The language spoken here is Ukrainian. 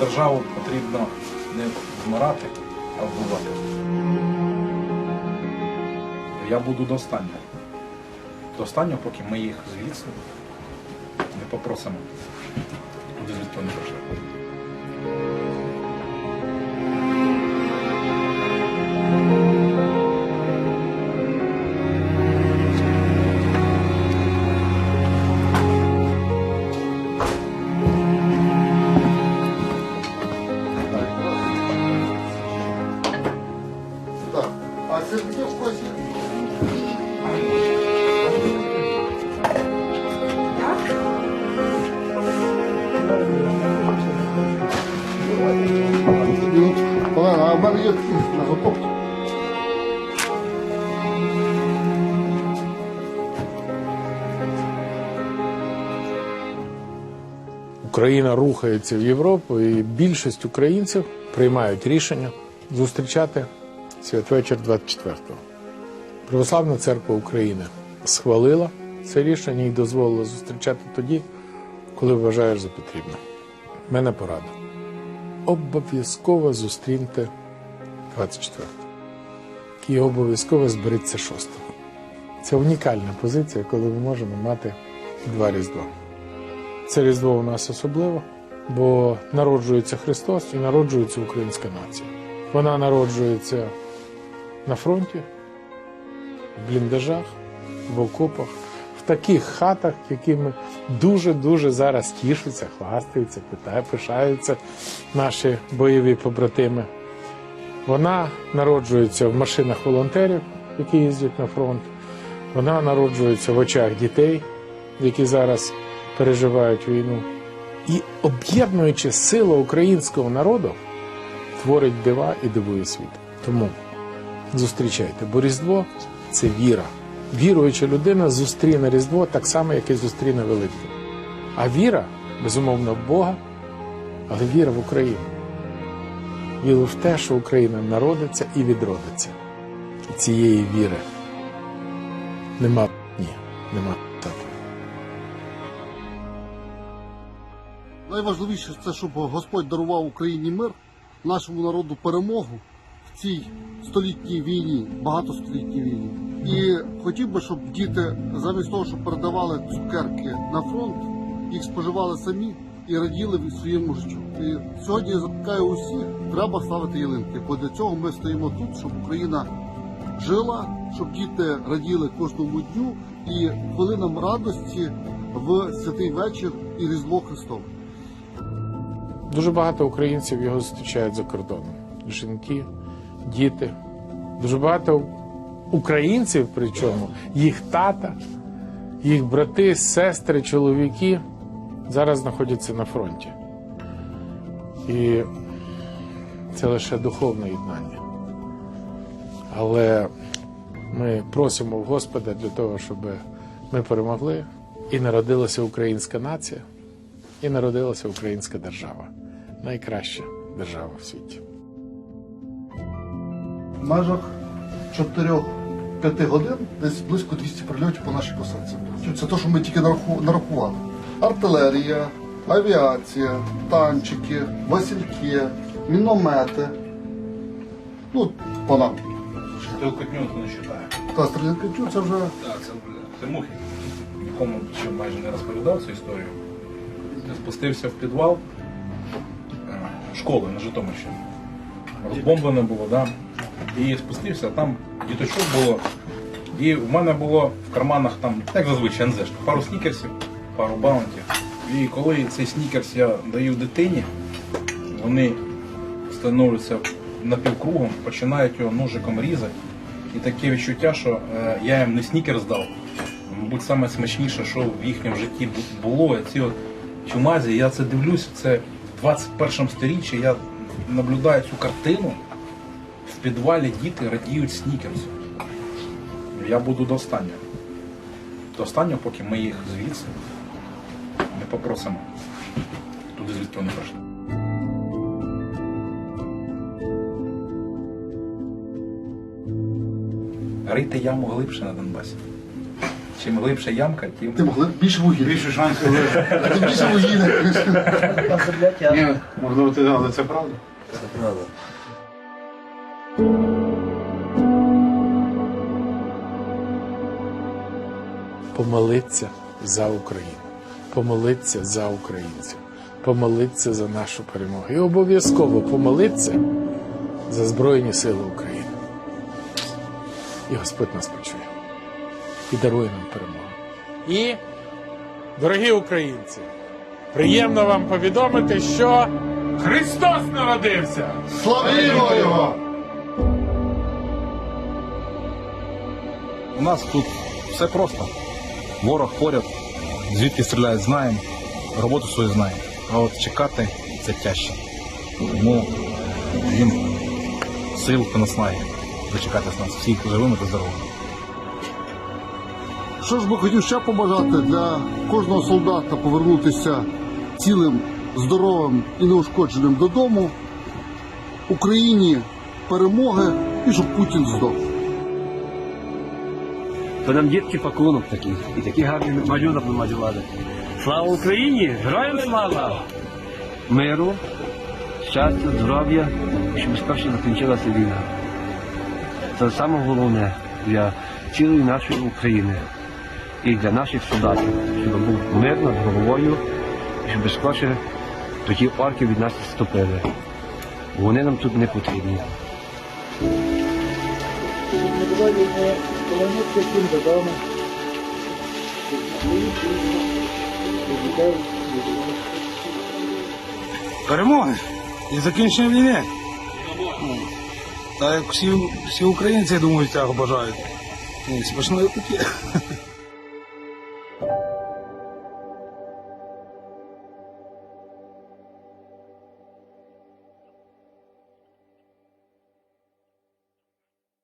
державу потрібно не вмирати, а вбивати. Я буду до останнього. До останнього, поки ми їх звідси не попросимо. Буде звідки не прийшли. Україна рухається в Європу, і більшість українців приймають рішення зустрічати святвечір 24-го. Православна церква України схвалила це рішення і дозволила зустрічати тоді, коли вважаєш за потрібне. Мене порада. Обов'язково зустріньте 24-го. І обов'язково зберіться 6-го. Це унікальна позиція, коли ми можемо мати два різдва. Це Різдво у нас особливо, бо народжується Христос і народжується українська нація. Вона народжується на фронті, в бліндажах, в окопах, в таких хатах, якими дуже-дуже зараз тішаться, хвастаються, питають, пишаються наші бойові побратими. Вона народжується в машинах волонтерів, які їздять на фронт. Вона народжується в очах дітей, які зараз переживають війну. І об'єднуючи силу українського народу, творить дива і дивує світ. Тому зустрічайте, бо Різдво це віра. Віруюча людина зустріне Різдво так само, як і зустріне Великдень. А віра, безумовно, в Бога, але віра в Україну. Віра в те, що Україна народиться і відродиться. І цієї віри нема ні, нема так. Найважливіше це, щоб Господь дарував Україні мир, нашому народу перемогу в цій столітній війні, багатостолітній війні. І хотів би, щоб діти замість того, щоб передавали цукерки на фронт, їх споживали самі і раділи від своєму життю. І сьогодні я закликаю усіх, треба ставити ялинки, бо для цього ми стоїмо тут, щоб Україна жила, щоб діти раділи кожному дню і хвилинам радості в святий вечір і Різдво Христове. Дуже багато українців його зустрічають за кордоном. Жінки, діти. Дуже багато українців, причому їх тата, їх брати, сестри, чоловіки зараз знаходяться на фронті. І це лише духовне єднання. Але ми просимо в Господа для того, щоб ми перемогли і народилася українська нація, і народилася українська держава. Найкраща держава в світі. В межах 4-5 годин десь близько 200 прильотів по нашій посадці. Це те, що ми тільки нарахували. Артилерія, авіація, танчики, васильки, міномети. Ну, по нам. Стрілкотню не вважає. Та стрілянка це вже Так, це, це мухи. Нікому ще майже не розповідав цю історію. Я спустився в підвал е, школи на Житомирщині. Розбомблене було, да. І спустився, там діточок було. І в мене було в карманах там, як зазвичай, НЗ, пару снікерсів, пару баунтів. І коли цей снікерс я даю дитині, вони становляться напівкругом, починають його ножиком різати. І таке відчуття, що е, я їм не снікерс дав. Мабуть, саме смачніше, що в їхньому житті було. Ці от чумазі, я це дивлюсь, це в 21 сторіччі я наблюдаю цю картину. Підвалі діти радіють снікерсу. Я буду до останнього. До останнього, поки ми їх звідси не попросимо. Туди звідки вони прийшли. Рийте яму глибше на Донбасі. чим глибша ямка, тим Тим глиб більше вугілля. Більше шансів. Тим більше вугілля. Можливо, ти але це правда. Помолиться за Україну, помолиться за українців, помолиться за нашу перемогу. І обов'язково помолиться за Збройні Сили України. І Господь нас почує і дарує нам перемогу. І, дорогі українці, приємно вам повідомити, що Христос народився! Славімо його! У нас тут все просто. Ворог поряд, звідки стріляють, знаємо, роботу свою знаємо. А от чекати це тяжче. Тому їм сил та наснаги дочекатись нас всіх живими та здоровими. Що ж би хотів ще побажати для кожного солдата повернутися цілим, здоровим і неушкодженим додому, Україні перемоги і щоб Путін здох. То нам дітки пакунок такий, і такий гарний малюнок намалювали. Слава Україні! Героям слава! Миру, щастя, здоров'я, щоб скорше закінчилася війна. Це саме головне для цілої нашої України і для наших солдатів, щоб був мир над головою, щоб скорше тоді орки від нас відступили. Вони нам тут не потрібні. Перемоги і закінчення війни. Та як всі, всі українці, я думаю, цього бажають. Смішно таке.